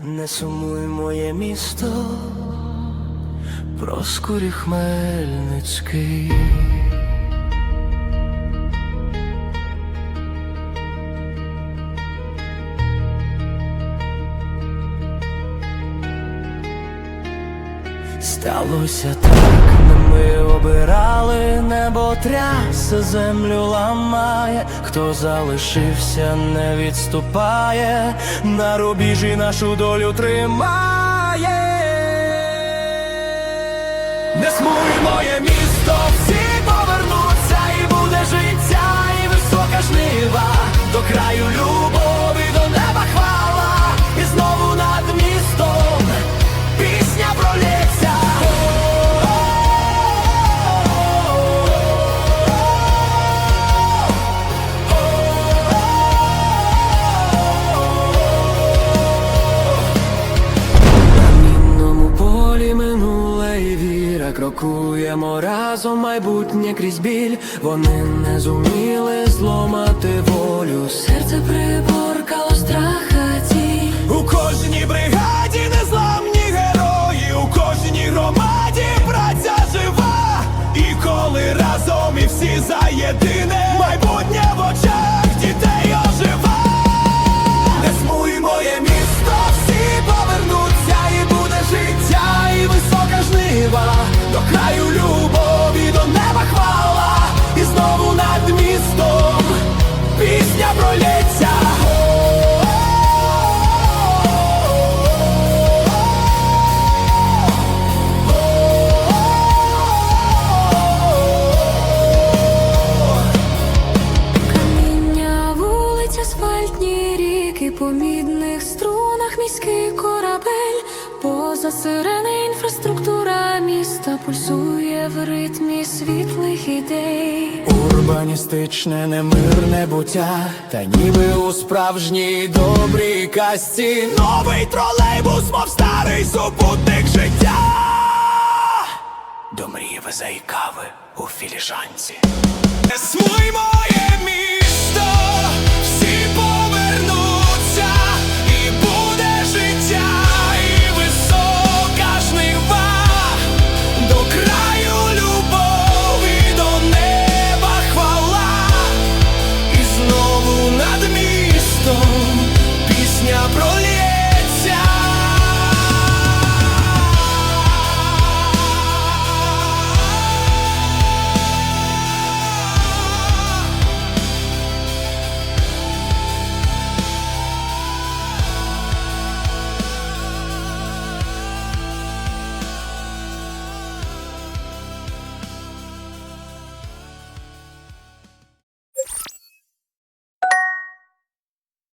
Не сумуй моє місто, Проскурі Хмельницький. Сталося так, ми обирали, небо трясе, землю ламає, хто залишився, не відступає, на рубіжі нашу долю тримає. Не смуй моє місто, крокуємо разом майбутнє крізь біль. Вони не зуміли зломати волю. Серце приборкало страха ті, У кожній бригаді незламні герої, у кожній громаді праця жива. І коли разом і всі за єдине по мідних струнах міський корабель, поза сирени інфраструктура міста пульсує в ритмі світлих ідей. Урбаністичне немирне буття, та ніби у справжній добрій казці Новий тролейбус, мов старий супутник життя. До мрії везе і у філіжанці. Не смуй моє місто